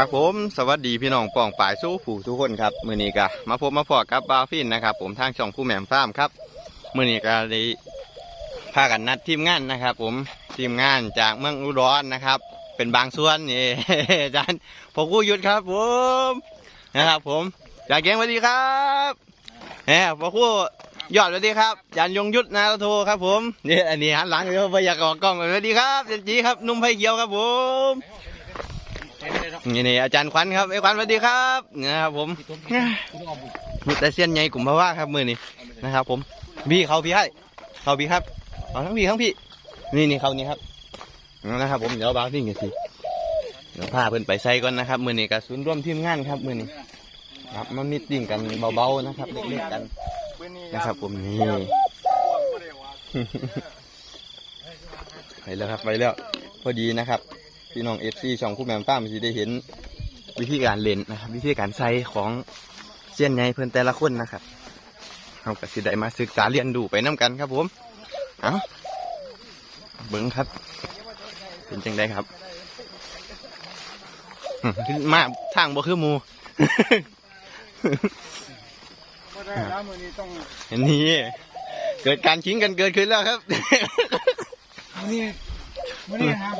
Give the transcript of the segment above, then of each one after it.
ครับผมสวัสดีพี่น้องป่องป่ายสู้ผู้ทุกคนครับมือนี้ก็มาพบมาพอกับบาฟินนะครับ ผมทางช่องผู้แหม่มฟาร์มครับมือนี้ก็ได้พากันนัดทีมงานนะครับ ผมทีมงานจากเมืองอุดรนะครับ เป็นบางส่วนนี่อาจารย์ผมกู้ยุทธครับ ผมนะครับ ผมจากแกงสวัสดีครับแหมพอคู่ยอดสวัสดีครับอาจารย์ยงยุทธนาโทครับผมนี่อันนี้หันหลังเดี๋ยวไปอยากออกกล้องสวัสดีครับอาจารย์จีครับนุ่มไผ่เขียวครับผม นี่นี่อาจารย์ขวัญครับไอ้ขวัญสวัสดีครับนะครับผมมีแต่เสี้ยนใหญ่กลุ่มพะว่าครับมือนี้นะครับ ผมพี่เขาพี่ให้เขาพี่ครับเอาทั้งพี่ทั้งพี่ นี่นี่เขานี่ครับนะครับผมเดี๋ยวบางที่กันสิเดี๋ยวพาเพิ่อนไปใส่ก่อนนะครับมือนี้กับศูนย์ร่วมทีมงานครับมือนี้ครับมามิตติ้งกันเบาๆนะครับเล็กๆกันนะครับผมนี่ไปแล้วครับไปแล้วพอดีนะครับ พี่น้องเอฟซีช่องคู่แมมฟ้ามันจะได้เห็นวิธีการเล่นนะครับ วิธีการใส่ของเสี้ยนใหญ่เพื่อนแต่ละคนนะครับเราก็สิได้มาศึกษาเรียนดูไปน้กันครับผมเอาเบิ้งครับ เป็นจังได้ครับมาทางบ่คือมูก็ได้นี้ต้องอันนี้เกิดการชิงกันเกิดขึ้นแล้วครับนี้มือนี้หา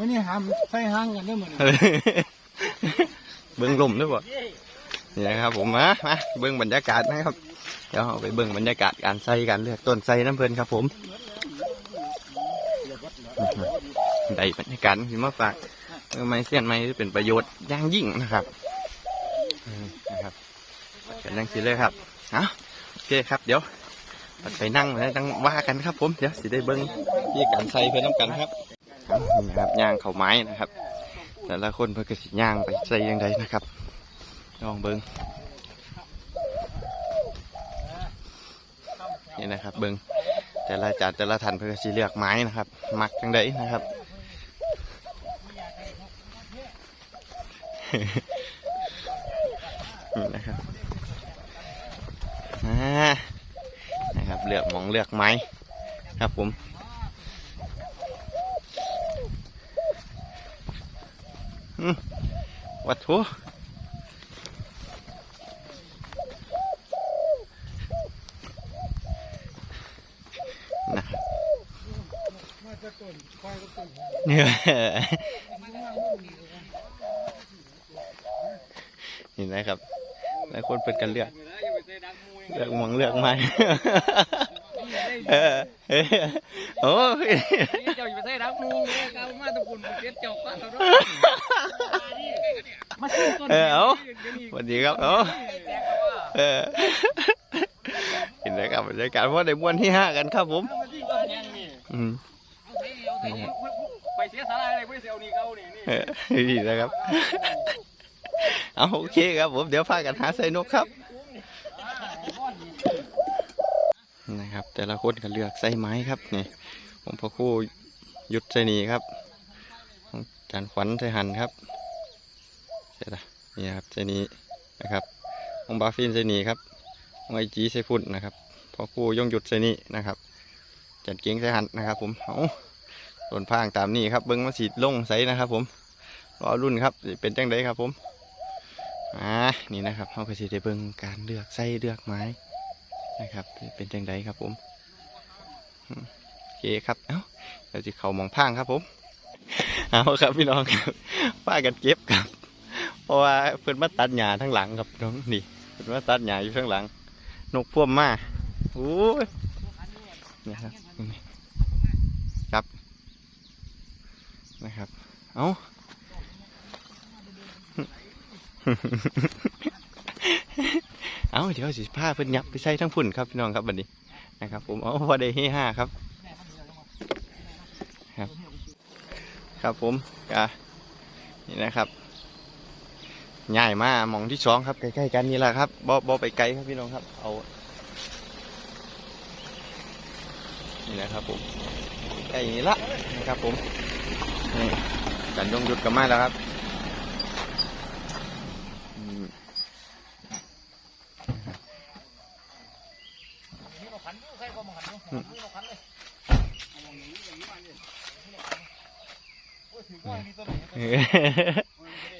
มมือนี้หามใส่ห้างกันเด้วยมือนเบิ้งลมด้วยบ่นี่นะครับผมมามาเบิ้งบรรยากาศนะครับ เดี๋ยวเอาไปเบิ้งบรรยากาศการใส่การเลือกต้นใส่น้ำเพลินครับผมได้บรรยากาศที่มาฝากไม้เสี้ยนไม้เป็นประโยชน์อย่างยิ่งนะครับนะครับกันนั่งสิเลยครับเอาโอเคครับเดี๋ยวไปนั่งแล้วตั้งว่ากันครับผมเดี๋ยวสิได้เบิ้งที่การใส่เพื่อนน้ำกันครับ นะครับย่างเขาไม้นะครับ แต่ละคนเพื่อก็สิย่างไปใส่ยังไงนะครับลองเบิ้งนี่นะครับ เบิ้งแต่ละจานแต่ละทันเพื่อกสิเลือกไม้นะครับ มักจังไดนะครับนี่นะครับนะครับเลือกมองเลือกไม้ครับผม วัตถุนะครับมาจะต้นควายเนี่ยนี่นะครับหลายคนเป็นกันเลือกเลือกหมองเลือกไม้ เออเออโอ้ยเจ้าอย่าไปใส่รักมูเลยก้าวมาตะกุนเก็บเจ้าป้าเราด้วยมาซื้อต้นเออเอาสวัสดีครับเอาเออเห็นไหมครับบรรยากาศเพราะได้มวนที่ห้ากันครับผมอืมไปเสียสาระอะไรไปเสียนี่เก้านี่นี่เออดีนะครับเอาโอเคครับผมเดี๋ยวพากันหาใส่นกครับ นะครับ แต่ละคนก็เลือกใส่ไม้ครับนี่ผมพ่อคู่ยุดใส่นีครับของจานขวัญใส่หันครับเสร็จละนี่ครับใส่นีนะครับของบาฟินใส่นีครับของไอจีใส่พุ่นนะครับพ่อคู่ย่องหยุดใส่นีนะครับจัดเกียงใส่หันนะครับ ผมเอาต้นพางตามนี้ครับเบิ้งมาสีลงใส่นะครับ ผมรอรุ่นครับเป็นจังไดครับผมอ่านี่นะครับเขาก็สิได้เบิ้งการเลือกใส่เลือกไม้ นะครับเป็นจังไดครับผมโอเคครับเอ้าเราจะเข่ามองพางครับผมเอาครับพี่น้องครับป้ากันเก็บครับ เพราะว่าเพิ่อนมาตัดหญ้าทั้งหลังครับน้องนี่เพิ่อนมาตัดหญ้าอยู่ทั้งหลัง นกพ่วมมาโอ้ยเนี่ยครับครับนะครับ เอ้า เอาเดี๋ยวสิผ้าเพิ่นยับไปใส่ทั้งพุ่นครับพี่น้องครับบัดนี้นะครับผมเอาพอได้เฮห้าครับครับ ครับผมกะนี่นะครับง่ายมากมองที่สองครับใกล้ๆกันนี่แหละครับบ่บ่ไปไกลครับพี่น้องครับ เอานี่นะครับผมใกล้นี้ละนะครับผมนี่กันยงหยุดกันมาแล้วครับอืม ขันใส่ก็มาขันขันเลย ถือว่ามีตัวไหน เออ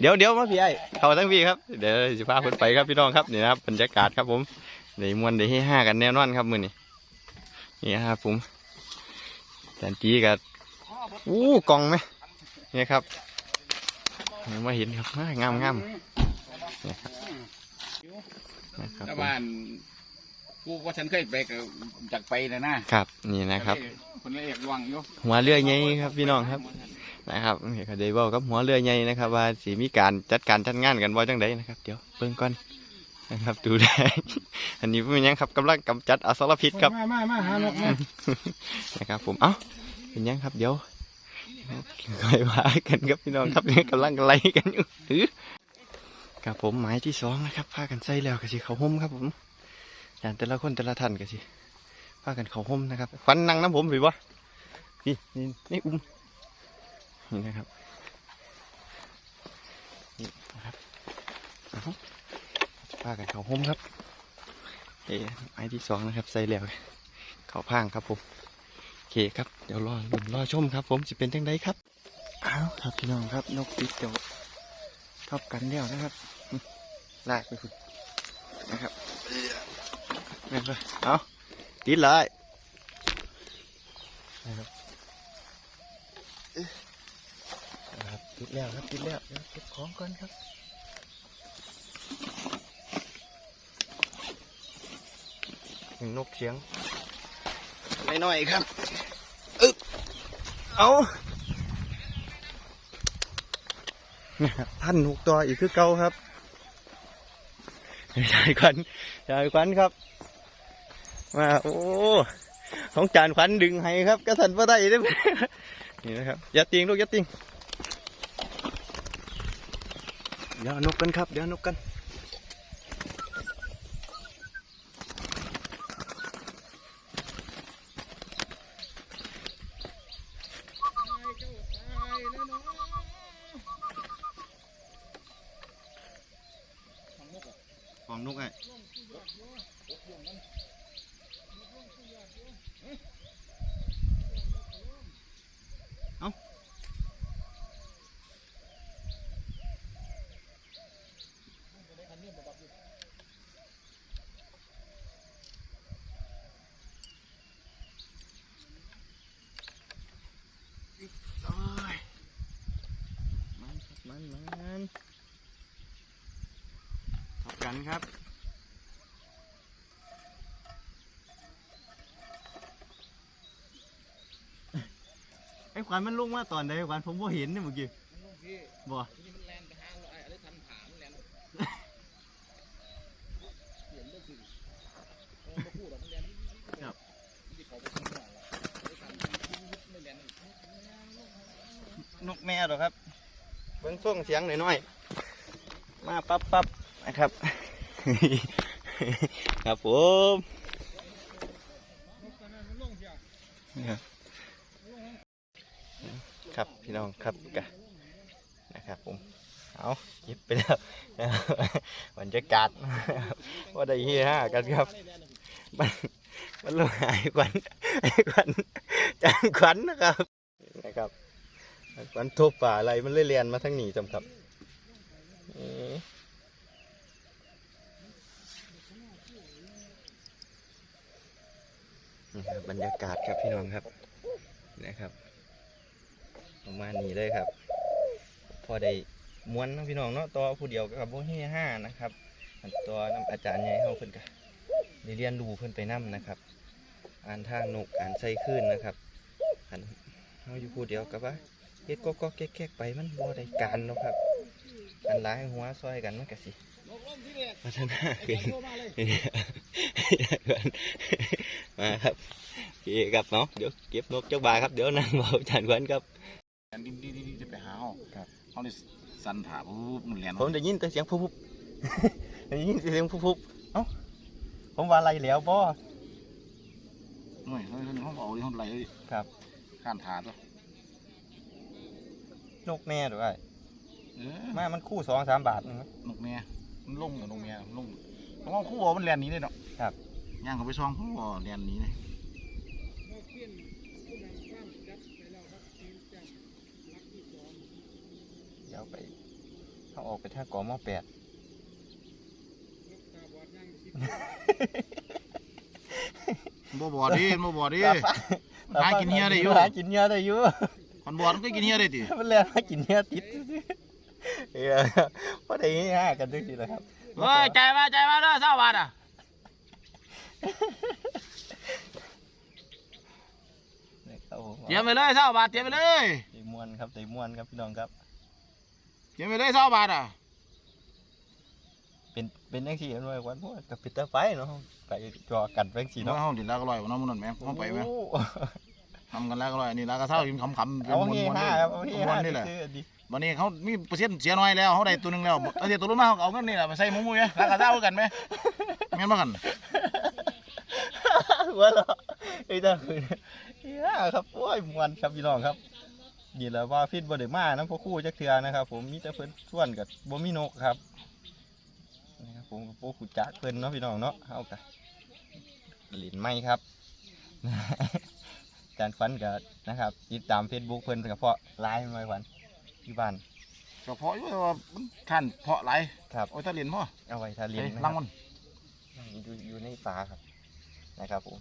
เดี๋ยวเดี๋ยวมาพี่ไอ้เข้าทั้งพี่ครับเดี๋ยวสิพาเพิ่นไปครับพี่น้องครับนี่นะครับบรรยากาศครับผมในมวนได้ให้ห้ากันแน่นอนครับมื้อนี้นี่ครับผมแตนจีกับอู้กล่องไหมนี่ครับมาเห็นครับมางามงามนี่ครับนะครับชาวผมบ้านกูว่าฉันเคยไปก็จากไปเลยนะครับ นี่นะครับคนละเอกวังอยู่หัวเรือใหญ่ครับพี่น้องครับ นะครับเห็นเขาได้บอกกับหัวเรือใหญ่นะครับ ว่าสีมีการจัดการจัดงานกันบ่จังไดนะครับ เดี๋ยวเบิ่งก่อนนะครับดูได้ อันนี้เป็นหยังครับกำลังกำจัดอสรพิษครับมามามาหานกมานะครับผมเอ้าเป็นหยังครับเดี๋ยวค่อยว่ากันครับพี่น้องครับนี่กำลังไล่กันอยู่ถือครับผมหมายที่สองนะครับพากันใส่แล้วก็สิเขาห่มครับผมอย่างแต่ละคนแต่ละท่านก็สิพากันเขาห่มนะครับควันนั่งน้ำผมหรือวะนี่นี่นี่อุ้ม นี่นะครับนี่นะครับเอาพากันเขาห่มครับเอ้หมายที่สองนะครับ ใส่แล้วเขาพางครับผมโอเคครับเดี๋ยวรอลุ้นรอชมครับ ผมจะเป็นจังไดครับเอาครับพี่น้องครับนกปิดเดี๋ยวทับกันแล้วนะครับลากไปคุณนะครับเอาติดเลยนะครับเอ๊ะนะครับ ติดแล้วครับติดแล้วเดี๋ยวเก็บของก่อนครับนกเสียงน้อยๆครับอึ๊บเอานะครับท่านนกตัวอีกคือเก่าครับยายควันยายควันครับ มาโอ้ของจานขวัญดึงให้ครับกระสันพระได้ได้ไหมนี่นะครับ อย่าติงลูกอย่าติง เดี๋ยวนกกันครับ เดี๋ยวนกกัน ของนกไอ้โอ้ยมันครับมันมันทบ กันครับ ไอ้ขวัญมันลุกมาตอนใดขวัญผมบ่เห็นเนี่ยเมื่อกี้บ่ครับนกแม่เหรอครับ เบิ้งส่งเสียงหน่อยๆมาปั๊บปั๊บนะครับ ครับผมครับพี่น้องครับกะนะครับผมเอาหยิบไปแล้วบรรยากาศว่าได้เฮียห้ากันครับมันมันลงหายควันควันจางควันนะครับนะครับควันทุบป่าอะไรมันเลยเรียนมาทั้งหนีจำครับเอ๊ะนี่ครั บบรรยากาศครับพี่น้องครับนะครับประมาณนี้เลยครับ พอได้ม้วนเนาะพี่น้องเนาะตัวผู้เดียวกับโบเฮีห้านะครับตัวน้ำอาจารย์ใหญ่เขาเพิ่นก็ได้เรียนรู้เพิ่นไปนํนะครับอ่านทางนกอ่านใส่ขึ้นนะครับอันเขาอยู่ผู้เดียวกับว่าเฮ็ดก็ก็แก๊กๆไปมันบ่ได้การเนาะครับอันหลายหัวซอยกันมันก็สิ พัฒนาขึ้นมาครับโอเคครับเนาะเดี๋ยวเก็บนกเจ้าบาครับเดี๋ยวนั่งเบาจานควันครับอันนี้ดีดีดีไปหาเอาครับเขาเลยสันถาปุ๊บมันเรียนผมได้ยินแต่เสียงพุบๆได้ยินแต่เสียงพุบๆเอ้าผมว่าอะไรแล้วบ่หน่อยเฮ้ยเขาเอาที่เขาไหลครับข้านถาตัวนกแม่ด้วยเออมามันคู่สองสามบาทนึงไหมนกแม่ มันลงกับนกแม่มันลงเพราะว่าคู่เอามันเรียนหนี้เลยเนาะครับ ย่างเขาไปซองคู่เอาเรียนหนี้เลยนกเพี้ยนผู้นำข้ามจับไปแล้วครับทีมจับรักที่สองยวไปเขาออกไปท่ากอมอแปด บ่บ่ดิบ่บ่ดิ หากินเหี้ยได้อยู่ หากินเหี้ยได้อยู่มันบ่มันก็กินเหี้ยได้ติมันแล้วหากินเหี้ยติดซื่ อๆเออพอได้ห้ากันจังซี่แหละครับเฮ้ยใจมาใจมาเด้อ20บาทอะนี่ครับผมเตรียมไปเลย20บาทเตรียมไปเลยใจม่วนครับใจม่วนครับพี่น้องครับ เตรียมไปเลย20บาทอะเป็นเป็นจังซี่กันไว้วันพวกกับปิดตาไปเนาะไปจอกันจังซี่เนาะเนาะเฮาดิลากอร่อยกว่าน้ำมันนั่นแหมเฮาไปแหมโอ้ ทำกันแล้วก็อร่อยอันนี้ลากระเซ้ากินขำๆเป็นเอามเฮวนๆห้านี่ครับเอาเฮมวห้านๆนี่แหละ ซื้อๆดี วันนี้เขามีเปอร์เซ็นต์เสียน้อยแล้วเขาได้ตัวหนึงแล้วเอาเสียตัวรุ่นมาเขาเอาเงินนี่แหละไปใส่หมูมุ้ยลากระเซ้ากันไหมแม่นบ่กันหัวเราะไอ้เจ้าคือเฮียครับโอ้ยมวนครับพี่น้องครับนี่แหละว่าฟิตบ่ได้มานํพ่อครู่จักเทือนะครับ ผมมีแต่เพิ่นชวนกับบ่มีนกครับนะครับผมกับโปคุจักเพิ่นเนาะพี่น้องเนาะเฮาก็หลินไม่ครับ อาจารย์ควันก็นะครับติดตาม Facebook เพิ่นก็เพาะไลน์ไมาควั นที่บ้านก็เพาะอยู่แต่ว่ามันท่านเพาะหลายครับ โอ้ยถ้าเรียนพ่อเอาไว้ถ้าเรียนเฮ้ยนะคลัรังบมันอยู่อยู่ในฝาครับนะครับผม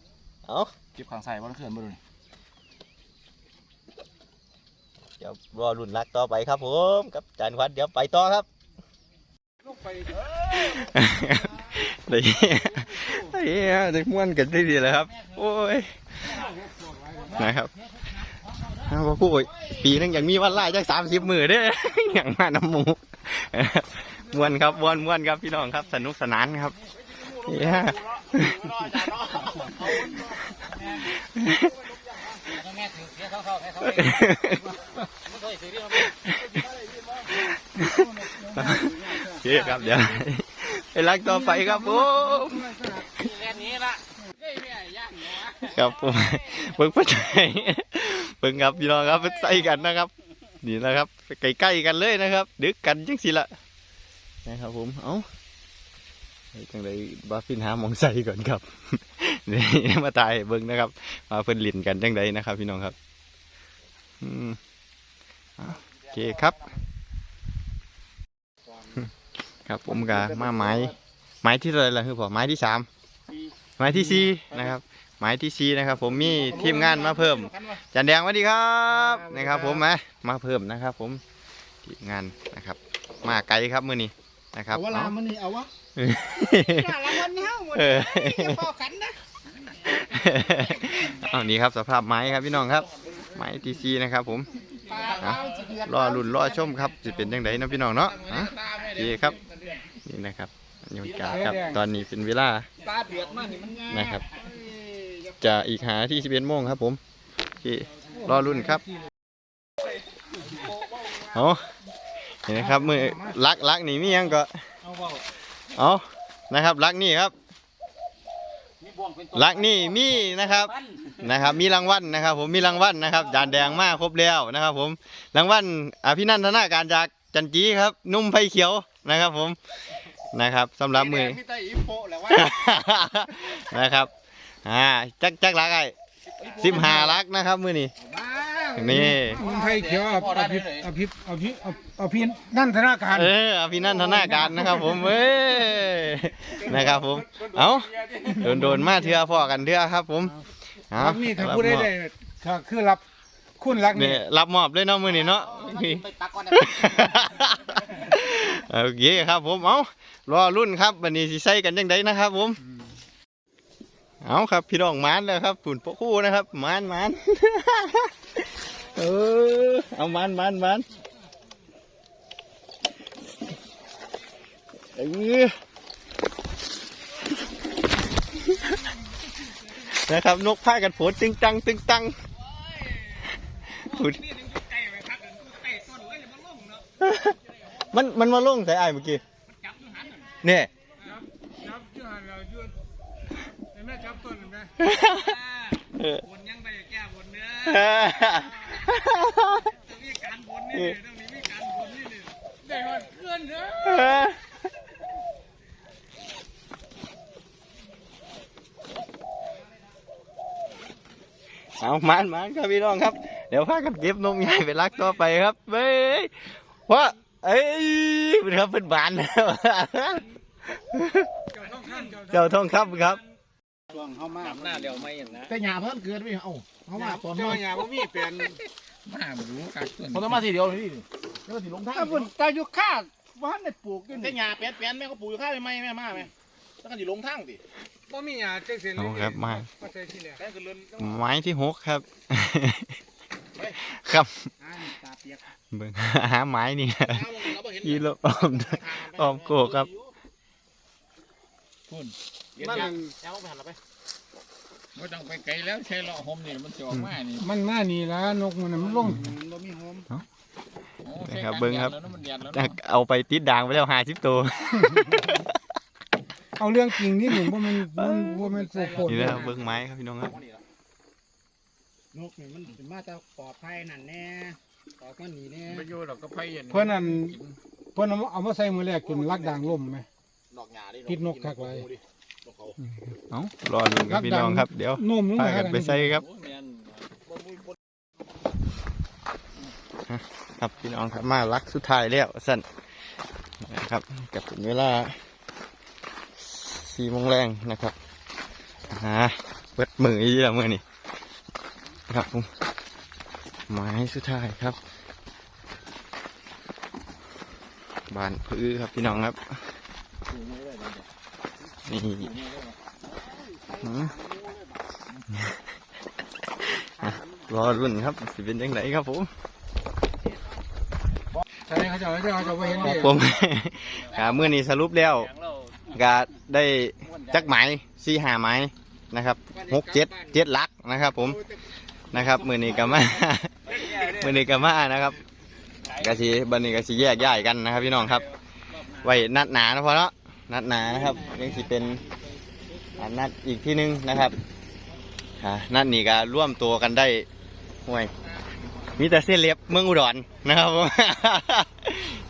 เอาเก็บข้างใส่บ่ได้เคลื่อนบ่ดูนี่เดี๋ยวรอรุ่นรักต่อไปครับผมกับอาจารย์ควันเดี๋ยวไปต่อครับ ลูกไปได้ได้ได้ม่วนกันได้ดีเลยครับ โอ้ยนะครับ เอาพ่อคู่ปีนึงอย่างมีวันไล่จักสามสิบมือเด้ออย่างมาน้ำหมูมวนครับมวนมวนครับพี่น้องครับ สนุกสนานครับเย้แม่ถือเสียเฮ้ยถือที่เราโอเครับเดี๋ยวไปรักต่อไปครับผมครับผมเบิ่งปัจจัย เบิ่งครับพี่น้องครับใส่กันนะครับ นี่นะครับใกล้ๆกันเลยนะครับ ดึกกันจังสิละนะครับผมเอ้ายจังไดบาฟินหามองใส่ก่อนครับนี่มาตายเบิ่งนะครับ มาเพิ่นลินกันจังไดนะครับ พี่น้องครับอืมโอเคครับ ครับผมกะมาไม้ไม้ที่เท่าไรล่ะคือพอไม้ที่สามไม้ที่สี่นะครับ หมายที่ซีนะครับ ผมมีทีมงานมาเพิ่ม จันแดงสวัสดีครับนะครับ ผมมามาเพิ่มนะครับ ผมทีมงานนะครับ มาไกลครับมื้อนี้นะครับเอาเวลามันนี่เอาวะเอ้ารางวัลเนี้ยหมดเอออย่าพอกันนะเอานี่ครับสภาพไม้ครับพี่น้องครับ ไม้ทีซีนะครับ ผมเอารอรุ่นรอชมครับจะเป็นยังไงนะพี่น้องเนาะอะโอเคครับนี่นะครับบรรยากาศครับตอนนี้เป็นเวลาตาเดือดมากนี่มันง่ายนะครับ จะอีกหาที่11โมงครับผมโอเครอรุ่นครับเอาเห็นไหมครับมือลักลักนี่มีหยังก็เอาเบาเอานะครับลักนี่ครับมีบ่วงเป็นตัวลักนี่มีนะครับปั้นนะครับ มีรางวัลนะครับ ผมมีรางวัลนะครับจานแดงมากครบแล้วนะครับ ผมรางวัลอภินันทนาการจากจันจีครับ นุ่มไฟเขียวนะครับ ผมนะครับสำหรับมือพี่ไตอีโปแหละวะนะครับ อ่าจักจักรักไอ้สิบห้าลักนะครับมือนี้นี่มันไทยเขียวเอาเอาพิษเอาพิษเอาพิษเอาเอาพิษนั่นธนาคารเอออภินันทนาการนะครับ ผมเอ้ยนะครับผมเอาโดนโดนมาเถื่อพ่อกันเถื่อครับ ผมเอารักนี่ถ้าพูดได้เลยก็คือรับคุณรักนี่นี่รับมอบเลยเนาะมือนี้เนาะไปตักก่อนนะโอเคครับผมเอารอรุ่นครับวันนี้สิใส่กันยังไงนะครับผม เอาครับ พี่น้องมานแล้วครับฝุ่นโปะคู่นะครับมานมานเออเอามานมานมานเออนะครับ นกพากันโผล่ตึงตังตึงตังฝุ่นมันมันมาลงใส่ไอ้เมื่อกี้เนี่ย จับชื่อหันเรายืน เห็นไหมจับต้นเห็นไหมเออบนยังไปแก้บนเนื้อเออต้องมีการบนนี่เลยต้องมีการบนนี่เลยได้หมดเพื่อนเด้อเอามานมานครับพี่น้องครับ เดี๋ยวพากันเก็บนมใหญ่ไปรักต่อไปครับเว้ยว่าเอ้ยเป็นครับเป็นบานแล้วเจ้าต้องข้ามเจ้าทองครับครับ ช่วงเฮามาหน้าเดี๋ยวไม่เห็นนะแต่หญ้าเพิ่นเกิดพี่เอ้าเฮามาตอนเจ้าเฮาอย่าบ่มีเป็นมาบ่รู้กักตัวเขาต้องมาทีเดียวนี่แล้วก็สิลงทางถ้าเพิ่นตาอยู่ข้าบ้านได้ปลูกอยู่แต่นี่หญ้าแป้นๆแม่ก็ปลูกอยู่ข้าวไม่แม่มาแม่แล้วก็สิลงทางติบ่มีหยาจังซี่เอาครับมามาใส่ที่เนี่ยแต่คือเลื่อนไม้ที่หกครับครับอ่าตาเปียกเบิ่งหาไม้นี่ทางมันเราบ่เห็นอีโลออมอ้อมโกครับ มันยาวไปหันเราไปไม่ต้องไปไกลแล้วใช้เลาะหมนี่มันจะออกมานี่มันมานี่ละนกมันน่ะมันลงบ่มีโฮมโอ้นะใช้ครับการเบิ่งครับแดดแล้วนะมันแดดแล้วเนาะเอาไปติดด่างไปแล้วหาสิบตัว เอาเรื่องจริงนี่หนึ่งว่ามันมันว่ามันโผล่นี่นะครับเบิ่งไม้ครับพี่น้องครับนกนี่มันเป็นมาแต่ปลอดภัยนั่นแน่ออกมาหนีแน่ไปอยู่ดอกก็ไผ่เย็นเพื่อนนั่นเพื่อนเอามาเอามาใส่มือแรกกินลักด่างล่มไหม ดอกหญ้าดิติดนกคักหลายนก เขาเอ้ารอลุ้นครับพี่น้องครับ เดี๋ยวโน้มลงพามากันไปใส่ครับโอ้แม่นครับพี่น้องครับมาลักสุดท้ายแล้วสั่นนะครับกับเป็นเวลาสี่โมงแรงนะครับฮะเปิดมืออีกแล้วมือนี่ครับผมไม้สุดท้ายครับ บานพื้ครับพี่น้องครับ นี่หืมอะรอรุ่นครับสิเป็นยังไงครับผมใช่เขาจะเขาจะเขาจะไปเห็นคเลรับยผมกาเมื่อนี้สรุปแล้วก็ได้จักไหมสี่หาไหมนะครับหกเจ็ดเจ็ดลักนะครับ ผมนะครับมือนี้ก็มามือนี้ก็มานะครับกะสีบันนี้กะสีแยกย้ายกันนะครับ พี่น้องครับ ไว้นัดหนานะพอเนาะ นัดหนานะครับยังสิเป็นอ่านัดอีกที่หนึงนะครับอ่านัดนี้ก็ร่วมตัวกันได้ห่วยมีแต่เส้นเล็บเมืองอุดรนะครับผม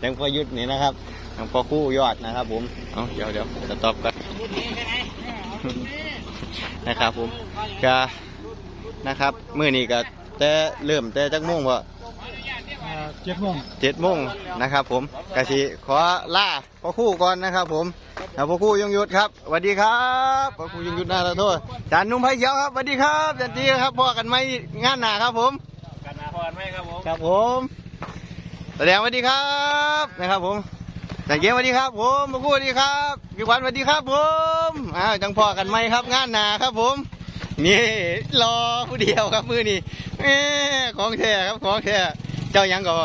ยังพอยุดนี่นะครับยังพอคู่ยอดนะครับ ผมเอาเดี๋ยวเดี๋ยวจะตอบกันนะครับ ผมก็นะครับ มื้อนี้ก็แต่เริ่มแต่จักโมงว่า เจ็ดโมงเจ็ดโมงนะครับ ผมกะสิขอล่าพ่อครู่ก่อนนะครับ ผมแล้วพ่อครู่ยงยุทธครับสวัสดีครับพ่อครู่ยงยุทธนาละโทษจานนุ่มไผ่เขียวครับสวัสดีครับจันทีครับพ่อกันไหมงานหนาครับ ผมกันนาพรไหมครับผมครับผมแสดงสวัสดีครับนะครับ ผมแต่เกมสวัสดีครับ ผมมาพูดสวัสดีครับพี่ขวัญสวัสดีครับ ผมอ้าวจังพอกันไหมครับ งานหนาครับ ผมนี่รอผู้เดียวครับมือนี่แหม่ของแท้ครับของแท้ เจ้ายังก็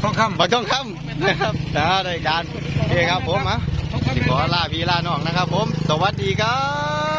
ทองคำบักต้องคำนะครับนะรายการนี่ครับผมอะขอลาพี่ลาน้องนะครับ ผม สวัสดีครับ